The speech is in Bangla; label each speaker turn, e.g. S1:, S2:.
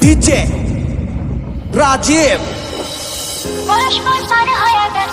S1: ডিজে রাজীব
S2: পরস্পর সারা হয়ে গেল